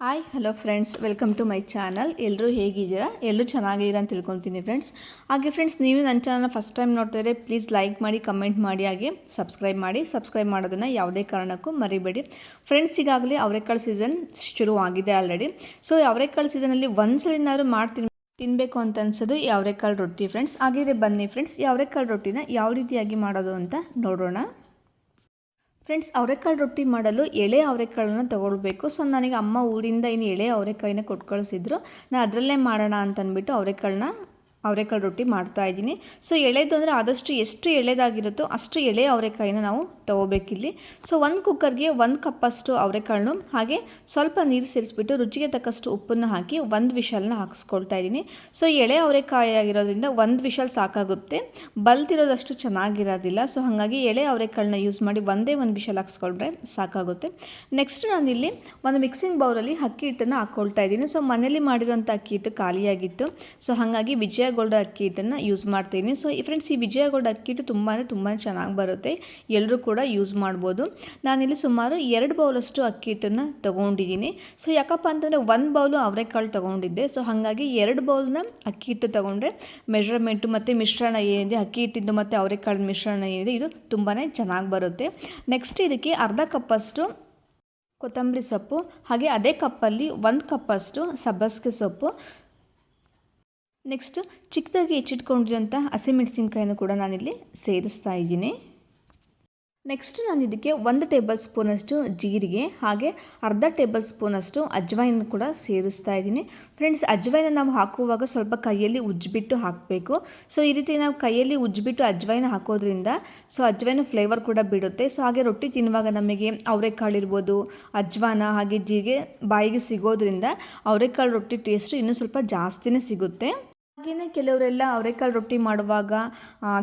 Hi hello friends welcome to my channel ಎಲ್ಲರೂ ಹೇಗಿದ್ದೀರಾ? ಎಲ್ಲರೂ ಚೆನ್ನಾಗಿದ್ದೀರಾ ಅಂತ ತಿಳ್ಕೊತೀನಿ ಫ್ರೆಂಡ್ಸ್ ಹಾಗೆ ಫ್ರೆಂಡ್ಸ್ ನೀವು ನನ್ನ ಚಾನಲ್ನ ಫಸ್ಟ್ ಟೈಮ್ ನೋಡ್ತಾ ಇದ್ದರೆ ಪ್ಲೀಸ್ ಲೈಕ್ ಮಾಡಿ ಕಮೆಂಟ್ ಮಾಡಿ, ಹಾಗೆ ಸಬ್ಸ್ಕ್ರೈಬ್ ಮಾಡಿ. ಸಬ್ಸ್ಕ್ರೈಬ್ ಮಾಡೋದನ್ನು ಯಾವುದೇ ಕಾರಣಕ್ಕೂ ಮರಿಬೇಡಿ. ಫ್ರೆಂಡ್ಸ್ ಈಗಾಗಲೇ ಅವರೆಕಾಳು ಸೀಸನ್ ಶುರು ಆಗಿದೆ ಆಲ್ರೆಡಿ ಸೊ ಅವರೆಕಾಳು ಸೀಸನಲ್ಲಿ ಒಂದ್ಸಲಿನಾದ್ರು ಮಾಡ್ತೀನಿ ತಿನ್ನಬೇಕು ಅಂತ ಅನ್ಸೋದು ಅವರೆಕಾಳು ರೊಟ್ಟಿ ಫ್ರೆಂಡ್ಸ್ ಹಾಗಿದ್ರೆ ಬನ್ನಿ ಫ್ರೆಂಡ್ಸ್ ಅವರೆಕಾಳು ರೊಟ್ಟಿನ ಯಾವ ರೀತಿಯಾಗಿ ಮಾಡೋದು ಅಂತ ನೋಡೋಣ. ಫ್ರೆಂಡ್ಸ್ ಅವರೆಕಾಳು ರೊಟ್ಟಿ ಮಾಡಲು ಎಳೆ ಅವರೆಕಾಳನ್ನು ತೊಗೊಳ್ಬೇಕು. ಸೊ ನನಗೆ ಅಮ್ಮ ಊರಿಂದ ಇನ್ನು ಎಳೆ ಅವರೆಕಾಯಿನ ಕೊಟ್ಟು ಕಳಿಸಿದ್ರು ನಾನು ಅದರಲ್ಲೇ ಮಾಡೋಣ ಅಂತಂದ್ಬಿಟ್ಟು ಅವರೆಕಾಳನ್ನ ಅವರೆಕಾಳು ರೊಟ್ಟಿ ಮಾಡ್ತಾ ಇದ್ದೀನಿ. ಸೊ, ಎಳೆದು ಅಂದರೆ ಆದಷ್ಟು ಎಷ್ಟು ಎಳೆದಾಗಿರುತ್ತೋ ಅಷ್ಟು ಎಳೆ ಅವರೆಕಾಯಿನ ನಾವು ತೊಗೋಬೇಕಿಲ್ಲಿ. ಸೊ, ಒಂದು ಕುಕ್ಕರ್ಗೆ ಒಂದು ಕಪ್ಪಷ್ಟು ಅವರೆಕಾಳನ್ನು, ಹಾಗೆ ಸ್ವಲ್ಪ ನೀರು ಸೇರಿಸ್ಬಿಟ್ಟು ರುಚಿಗೆ ತಕ್ಕಷ್ಟು ಉಪ್ಪನ್ನು ಹಾಕಿ ಒಂದು ವಿಷಲ್ನ ಹಾಕಿಸ್ಕೊಳ್ತಾ ಇದ್ದೀನಿ. ಸೊ, ಎಳೆ ಅವರೆಕಾಯಿ ಆಗಿರೋದ್ರಿಂದ ಒಂದು ವಿಷಲ್ ಸಾಕಾಗುತ್ತೆ. ಬಲ್ತಿರೋದಷ್ಟು ಚೆನ್ನಾಗಿರೋದಿಲ್ಲ. ಸೊ, ಹಾಗಾಗಿ ಎಳೆ ಅವರೆಕಾಳನ್ನ ಯೂಸ್ ಮಾಡಿ ಒಂದೇ ಒಂದು ವಿಷಲ್ ಹಾಕ್ಸ್ಕೊಂಡ್ರೆ ಸಾಕಾಗುತ್ತೆ. ನೆಕ್ಸ್ಟ್ ನಾನಿಲ್ಲಿ ಒಂದು ಮಿಕ್ಸಿಂಗ್ ಬೌಲಲ್ಲಿ ಅಕ್ಕಿ ಹಿಟ್ಟನ್ನು ಹಾಕ್ಕೊಳ್ತಾ ಇದ್ದೀನಿ. ಸೊ, ಮನೆಯಲ್ಲಿ ಮಾಡಿರೋಂಥ ಅಕ್ಕಿ ಹಿಟ್ಟು ಖಾಲಿಯಾಗಿತ್ತು. ಸೊ, ಹಾಗಾಗಿ ವಿಜಯ ಗೋಲ್ಡ್ ಅಕ್ಕಿ ಹಿಟ್ಟನ್ನು ಯೂಸ್ ಮಾಡ್ತೀನಿ. ಸೊ ಈ ಫ್ರೆಂಡ್ಸ್ ಈ ವಿಜಯ ಗೋಲ್ಡ್ ಅಕ್ಕಿ ಹಿಟ್ಟು ತುಂಬಾ ತುಂಬಾ ಚೆನ್ನಾಗಿ ಬರುತ್ತೆ. ಎಲ್ಲರೂ ಕೂಡ ಯೂಸ್ ಮಾಡ್ಬೋದು. ನಾನಿಲ್ಲಿ ಸುಮಾರು ಎರಡು ಬೌಲಷ್ಟು ಅಕ್ಕಿ ಹಿಟ್ಟನ್ನು ತೊಗೊಂಡಿದ್ದೀನಿ. ಸೊ ಯಾಕಪ್ಪ ಅಂತಂದರೆ ಒಂದು ಬೌಲು ಅವರೆಕಾಳು ತೊಗೊಂಡಿದ್ದೆ. ಸೊ ಹಾಗಾಗಿ ಎರಡು ಬೌಲ್ನ ಅಕ್ಕಿ ಹಿಟ್ಟು ತೊಗೊಂಡ್ರೆ ಮೆಷರ್ಮೆಂಟು ಮತ್ತು ಮಿಶ್ರಣ ಏನಿದೆ ಅಕ್ಕಿ ಹಿಟ್ಟಿದ್ದು ಮತ್ತು ಅವರೆಕಾಳಿನ ಮಿಶ್ರಣ ಏನಿದೆ, ಇದು ತುಂಬಾ ಚೆನ್ನಾಗಿ ಬರುತ್ತೆ. ನೆಕ್ಸ್ಟ್ ಇದಕ್ಕೆ ಅರ್ಧ ಕಪ್ಪಷ್ಟು ಕೊತ್ತಂಬರಿ ಸೊಪ್ಪು, ಹಾಗೆ ಅದೇ ಕಪ್ಪಲ್ಲಿ ಒಂದು ಕಪ್ಪಷ್ಟು ಸಬ್ಬಸಿಗೆ ಸೊಪ್ಪು. ನೆಕ್ಸ್ಟ್ ಚಿಕ್ಕದಾಗಿ ಹೆಚ್ಚಿಟ್ಕೊಂಡಿರೋಂಥ ಹಸಿಮೆಣಸಿನ್ಕಾಯಿನೂ ಕೂಡ ನಾನಿಲ್ಲಿ ಸೇರಿಸ್ತಾ ಇದ್ದೀನಿ. ನೆಕ್ಸ್ಟ್ ನಾನು ಇದಕ್ಕೆ ಒಂದು ಟೇಬಲ್ ಸ್ಪೂನಷ್ಟು ಜೀರಿಗೆ, ಹಾಗೆ ಅರ್ಧ ಟೇಬಲ್ ಸ್ಪೂನಷ್ಟು ಅಜ್ವಾಯಿನ ಕೂಡ ಸೇರಿಸ್ತಾ ಇದ್ದೀನಿ. ಫ್ರೆಂಡ್ಸ್ ಅಜ್ವೈನ ನಾವು ಹಾಕುವಾಗ ಸ್ವಲ್ಪ ಕೈಯಲ್ಲಿ ಉಜ್ಜಿಬಿಟ್ಟು ಹಾಕಬೇಕು. ಸೊ ಈ ರೀತಿ ನಾವು ಕೈಯಲ್ಲಿ ಉಜ್ಜಿಬಿಟ್ಟು ಅಜ್ವಾಯಿನ ಹಾಕೋದ್ರಿಂದ ಸೊ, ಅಜ್ವಾಯಿನ ಫ್ಲೇವರ್ ಕೂಡ ಬಿಡುತ್ತೆ. ಸೊ ಹಾಗೆ ರೊಟ್ಟಿ ತಿನ್ನುವಾಗ ನಮಗೆ ಅವರೆಕಾಳಿರ್ಬೋದು ಅಜ್ವಾನ, ಹಾಗೆ ಜೀರಿಗೆ ಬಾಯಿಗೆ ಸಿಗೋದ್ರಿಂದ ಅವರೆಕಾಳು ರೊಟ್ಟಿ ಟೇಸ್ಟು ಇನ್ನೂ ಸ್ವಲ್ಪ ಜಾಸ್ತಿನೇ ಸಿಗುತ್ತೆ. ಹಾಗೆಯೇ ಕೆಲವರೆಲ್ಲ ಅವರೆಕಾಳು ರೊಟ್ಟಿ ಮಾಡುವಾಗ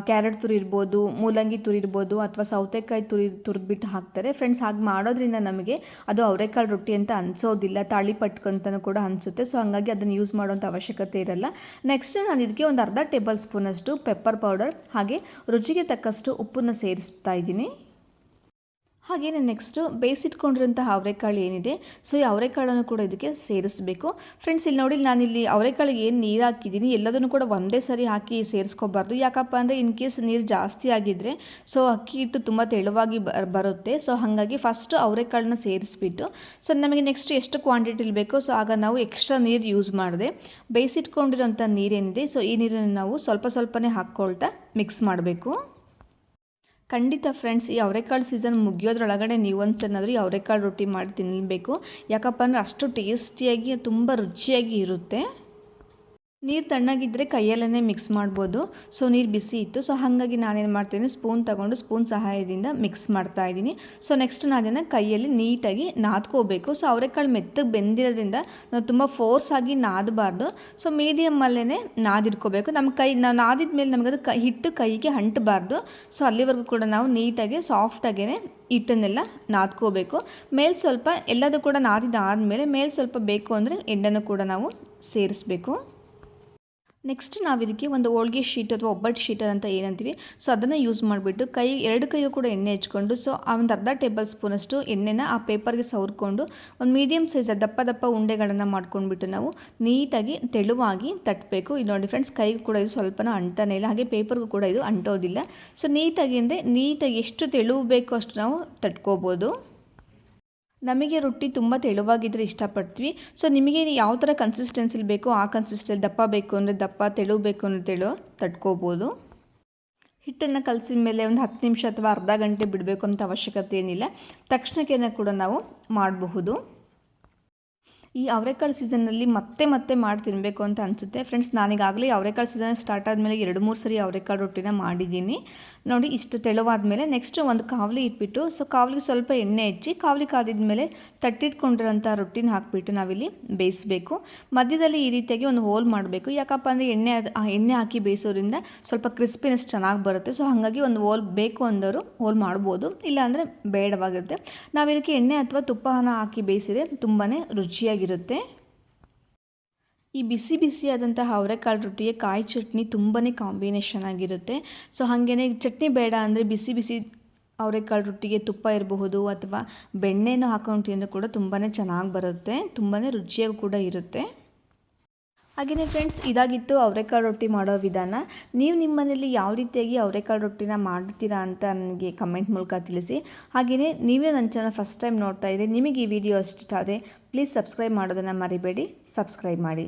ಕ್ಯಾರೆಟ್ ತುರಿರ್ಬೋದು, ಮೂಲಂಗಿ ತುರಿರ್ಬೋದು ಅಥವಾ ಸೌತೆಕಾಯಿ ತುರಿ, ತುರಿದ್ಬಿಟ್ಟು ಹಾಕ್ತಾರೆ. ಫ್ರೆಂಡ್ಸ್ ಹಾಗೆ ಮಾಡೋದ್ರಿಂದ ನಮಗೆ ಅದು ಅವರೆಕಾಳು ರೊಟ್ಟಿ ಅಂತ ಅನಿಸೋದಿಲ್ಲ. ತಾಳಿ ಪಟ್ಕೊಂತನೂ ಕೂಡ ಅನಿಸುತ್ತೆ. ಸೊ ಹಾಗಾಗಿ ಅದನ್ನು ಯೂಸ್ ಮಾಡೋಂಥ ಅವಶ್ಯಕತೆ ಇರಲ್ಲ. ನೆಕ್ಸ್ಟ್ ನಾನು ಇದಕ್ಕೆ ಒಂದು ಅರ್ಧ ಟೇಬಲ್ ಸ್ಪೂನಷ್ಟು ಪೆಪ್ಪರ್ ಪೌಡರ್ ಹಾಗೆ ರುಚಿಗೆ ತಕ್ಕಷ್ಟು ಉಪ್ಪನ್ನು ಸೇರಿಸ್ತಾ ಇದ್ದೀನಿ. ಹಾಗೆಯೇ ನೆಕ್ಸ್ಟು ಬೇಯಿಸಿಟ್ಕೊಂಡಿರೋಂಥ ಅವರೆಕಾಳು ಏನಿದೆ? ಸೊ ಈ ಅವರೆಕಾಳನ್ನು ಕೂಡ ಇದಕ್ಕೆ ಸೇರಿಸಬೇಕು. ಫ್ರೆಂಡ್ಸ್ ಇಲ್ಲಿ ನೋಡಿ, ನಾನಿಲ್ಲಿ ಅವರೆಕಾಳಿಗೆ ಏನು ನೀರು ಹಾಕಿದ್ದೀನಿ, ಎಲ್ಲದನ್ನು ಕೂಡ ಒಂದೇ ಸರಿ ಹಾಕಿ ಸೇರಿಸ್ಕೋಬಾರ್ದು. ಯಾಕಪ್ಪ ಅಂದರೆ ಇನ್ ಕೇಸ್ ನೀರು ಜಾಸ್ತಿ ಆಗಿದ್ದರೆ ಸೊ ಅಕ್ಕಿ ಹಿಟ್ಟು ತುಂಬ ತೆಳುವಾಗಿ ಬರುತ್ತೆ. ಸೊ ಹಾಗಾಗಿ ಫಸ್ಟು ಅವರೆಕಾಳನ್ನ ಸೇರಿಸ್ಬಿಟ್ಟು ಸೊ ನಮಗೆ ನೆಕ್ಸ್ಟ್ ಎಷ್ಟು ಕ್ವಾಂಟಿಟಿಲಿ ಬೇಕೋ ಸೊ ಆಗ ನಾವು ಎಕ್ಸ್ಟ್ರಾ ನೀರು ಯೂಸ್ ಮಾಡಿದೆ. ಬೇಯಿಸಿಟ್ಕೊಂಡಿರೋಂಥ ನೀರೇನಿದೆ ಸೊ ಈ ನೀರನ್ನು ನಾವು ಸ್ವಲ್ಪ ಸ್ವಲ್ಪನೇ ಹಾಕ್ಕೊಳ್ತಾ ಮಿಕ್ಸ್ ಮಾಡಬೇಕು. ಖಂಡಿತ ಫ್ರೆಂಡ್ಸ್ ಈ ಅವರೆಕಾಳು ಸೀಸನ್ ಮುಗಿಯೋದ್ರೊಳಗಡೆ ನೀವು ಒಂದ್ಸನಾದರೂ ಈ ಅವರೆಕಾಳು ರೊಟ್ಟಿ ಮಾಡಿ ತಿನ್ನಬೇಕು ಯಾಕಪ್ಪ ಅಂದರೆ ಅಷ್ಟು ಟೇಸ್ಟಿಯಾಗಿ ತುಂಬ ರುಚಿಯಾಗಿ ಇರುತ್ತೆ. ನೀರು ತಣ್ಣಗಿದ್ದರೆ ಕೈಯಲ್ಲೇ ಮಿಕ್ಸ್ ಮಾಡ್ಬೋದು. ಸೊ ನೀರು ಬಿಸಿ ಇತ್ತು. ಸೊ ಹಾಗಾಗಿ ನಾನೇನು ಮಾಡ್ತೀನಿ ಸ್ಪೂನ್ ತಗೊಂಡು ಸ್ಪೂನ್ ಸಹಾಯದಿಂದ ಮಿಕ್ಸ್ ಮಾಡ್ತಾ ಇದ್ದೀನಿ. ಸೊ ನೆಕ್ಸ್ಟ್ ನಾನು ಅದನ್ನು ಕೈಯಲ್ಲಿ ನೀಟಾಗಿ ನಾದ್ಕೋಬೇಕು. ಸೊ ಅವರೆಕಾಳು ಮೆತ್ತಗೆ ಬೆಂದಿರೋದ್ರಿಂದ ನಾವು ತುಂಬ ಫೋರ್ಸ್ ಆಗಿ ನಾದಬಾರ್ದು. ಸೊ ಮೀಡಿಯಮ್ಮಲ್ಲೇ ನಾದಿಟ್ಕೋಬೇಕು. ನಮ್ಮ ಕೈ ನಾವು ನಾದಿದ ಮೇಲೆ ನಮಗದು ಕೈ, ಹಿಟ್ಟು ಕೈಗೆ ಅಂಟಬಾರ್ದು. ಸೊ ಅಲ್ಲಿವರೆಗೂ ಕೂಡ ನಾವು ನೀಟಾಗಿ ಸಾಫ್ಟಾಗೇ ಹಿಟ್ಟನ್ನೆಲ್ಲ ನಾದ್ಕೋಬೇಕು. ಮೇಲೆ ಸ್ವಲ್ಪ ಎಲ್ಲದೂ ಕೂಡ ನಾದಿದಾದಮೇಲೆ ಮೇಲೆ ಸ್ವಲ್ಪ ಬೇಕು ಅಂದರೆ ಎಣ್ಣೆನೂ ಕೂಡ ನಾವು ಸೇರಿಸ್ಬೇಕು. ನೆಕ್ಸ್ಟ್ ನಾವು ಇದಕ್ಕೆ ಒಂದು ಹೋಳ್ಗೆ ಶೀಟ್ ಅಥವಾ ಒಬ್ಬಟ್ಟು ಶೀಟರ್ ಅಂತ ಏನಂತೀವಿ. ಸೊ ಅದನ್ನು ಯೂಸ್ ಮಾಡಿಬಿಟ್ಟು ಕೈ, ಎರಡು ಕೈಯೂ ಕೂಡ ಎಣ್ಣೆ ಹಚ್ಕೊಂಡು ಸೊ ಆ ಒಂದು ಅರ್ಧ ಟೇಬಲ್ ಸ್ಪೂನಷ್ಟು ಎಣ್ಣೆನ ಆ ಪೇಪರ್ಗೆ ಸವರ್ಕೊಂಡು, ಒಂದು ಮೀಡಿಯಮ್ ಸೈಜ್ ದಪ್ಪ ದಪ್ಪ ಉಂಡೆಗಳನ್ನು ಮಾಡ್ಕೊಂಡ್ಬಿಟ್ಟು ನಾವು ನೀಟಾಗಿ ತೆಳುವಾಗಿ ತಟ್ಟಬೇಕು ಇಲ್ಲಿ ನೋಡಿ ಫ್ರೆಂಡ್ಸ್ ಕೈಗೂ ಕೂಡ ಇದು ಸ್ವಲ್ಪನ ಅಂಟನೇ ಇಲ್ಲ, ಹಾಗೆ ಪೇಪರ್ಗೂ ಕೂಡ ಇದು ಅಂಟೋದಿಲ್ಲ. ಸೊ ನೀಟಾಗಿ ಅಂದರೆ ನೀಟಾಗಿ ಎಷ್ಟು ತೆಳುವು ಬೇಕೋ ಅಷ್ಟು ನಾವು ತಟ್ಕೋಬೋದು. ನಮಗೆ ರೊಟ್ಟಿ ತುಂಬ ತೆಳುವಾಗಿದ್ದರೆ ಇಷ್ಟಪಡ್ತೀವಿ. ಸೊ ನಿಮಗೆ ಯಾವ ಥರ ಕನ್ಸಿಸ್ಟೆನ್ಸಿಲಿ ಬೇಕೋ ಆ ಕನ್ಸಿಸ್ಟೆನ್ಸಿ ದಪ್ಪ ಬೇಕು ಅಂದರೆ ದಪ್ಪ ತೆಳು ಬೇಕು ಅಂದರೆ ತೆಳು ತಟ್ಕೋಬೋದು. ಹಿಟ್ಟನ್ನು ಕಲಸಿದ ಮೇಲೆ ಒಂದು ಹತ್ತು ನಿಮಿಷ ಅಥವಾ ಅರ್ಧ ಗಂಟೆ ಬಿಡಬೇಕು ಅಂತ ಅವಶ್ಯಕತೆ ಏನಿಲ್ಲ. ತಕ್ಷಣಕ್ಕೇನೆ ಕೂಡ ನಾವು ಮಾಡಬಹುದು. ಈ ಅವರೆಕಾಳು ಸೀಸನ್ನಲ್ಲಿ ಮತ್ತೆ ಮತ್ತೆ ಮಾಡಿ ತಿನ್ನಬೇಕು ಅಂತ ಅನಿಸುತ್ತೆ. ಫ್ರೆಂಡ್ಸ್ ನಾನೀಗಾಗಲೇ ಅವರೆಕಾಳು ಸೀಸನ್ ಸ್ಟಾರ್ಟ್ ಆದಮೇಲೆ ಎರಡು ಮೂರು ಸರಿ ಅವರೆಕಾಳು ರೊಟ್ಟಿನ ಮಾಡಿದ್ದೀನಿ. ನೋಡಿ, ಇಷ್ಟು ತೆಳುವಾದ ನೆಕ್ಸ್ಟ್ ಒಂದು ಕಾವಲಿ ಇಟ್ಬಿಟ್ಟು ಸೊ ಕಾವಲಿಗೆ ಸ್ವಲ್ಪ ಎಣ್ಣೆ ಹೆಚ್ಚಿ, ಕಾವಲಿ ಕಾದಿದ ಮೇಲೆ ತಟ್ಟಿಟ್ಕೊಂಡಿರೋಂಥ ರೊಟ್ಟಿನ ಹಾಕಿಬಿಟ್ಟು ನಾವಿಲ್ಲಿ ಬೇಯಿಸಬೇಕು. ಮಧ್ಯದಲ್ಲಿ ಈ ರೀತಿಯಾಗಿ ಒಂದು ಹೋಲ್ ಮಾಡಬೇಕು. ಯಾಕಪ್ಪ ಅಂದರೆ ಎಣ್ಣೆ ಎಣ್ಣೆ ಹಾಕಿ ಬೇಯಿಸೋದ್ರಿಂದ ಸ್ವಲ್ಪ ಕ್ರಿಸ್ಪಿನೆಸ್ ಚೆನ್ನಾಗಿ ಬರುತ್ತೆ. ಸೊ ಹಾಗಾಗಿ ಒಂದು ಹೋಲ್ ಬೇಕು ಅಂದವರು ಹೋಲ್ ಮಾಡ್ಬೋದು. ಇಲ್ಲಾಂದರೆ ಬೇಡವಾಗಿರುತ್ತೆ. ನಾವು ಇದಕ್ಕೆ ಎಣ್ಣೆ ಅಥವಾ ತುಪ್ಪನ ಹಾಕಿ ಬೇಯಿಸಿದ್ರೆ ತುಂಬಾ ರುಚಿಯಾಗಿ ಇರುತ್ತೆ. ಈ ಬಿಸಿ ಬಿಸಿಯಾದಂಥ ಅವರೆಕಾಳು ರೊಟ್ಟಿಗೆ ಕಾಯಿ ಚಟ್ನಿ ತುಂಬಾ ಕಾಂಬಿನೇಷನ್ ಆಗಿರುತ್ತೆ. ಸೊ ಹಾಗೆಯೇ ಚಟ್ನಿ ಬೇಡ ಅಂದರೆ ಬಿಸಿ ಬಿಸಿ ಅವರೆಕಾಳು ರೊಟ್ಟಿಗೆ ತುಪ್ಪ ಇರಬಹುದು ಅಥವಾ ಬೆಣ್ಣೆನೂ ಹಾಕೊಂಡು ತಿಂದರೂ ಕೂಡ ತುಂಬಾ ಚೆನ್ನಾಗಿ ಬರುತ್ತೆ. ತುಂಬಾ ರುಚಿಯಾಗಿ ಕೂಡ ಇರುತ್ತೆ. ಹಾಗೆಯೇ ಫ್ರೆಂಡ್ಸ್ ಇದಾಗಿತ್ತು ಅವರೆಕಾಳು ರೊಟ್ಟಿ ಮಾಡೋ ವಿಧಾನ. ನೀವು ನಿಮ್ಮ ಮನೆಯಲ್ಲಿ ಯಾವ ರೀತಿಯಾಗಿ ಅವರೆಕಾಳು ರೊಟ್ಟಿನ ಮಾಡ್ತೀರಾ ಅಂತ ನನಗೆ ಕಮೆಂಟ್ ಮೂಲಕ ತಿಳಿಸಿ. ಹಾಗೆಯೇ ನೀವೇ ನನ್ನ ಚಾನಲ್ ಫಸ್ಟ್ ಟೈಮ್ ನೋಡ್ತಾ ಇದ್ದರೆ ನಿಮಗೆ ಈ ವಿಡಿಯೋ ಇಷ್ಟ ಆದರೆ ಪ್ಲೀಸ್ ಸಬ್ಸ್ಕ್ರೈಬ್ ಮಾಡೋದನ್ನು ಮರಿಬೇಡಿ ಸಬ್ಸ್ಕ್ರೈಬ್ ಮಾಡಿ.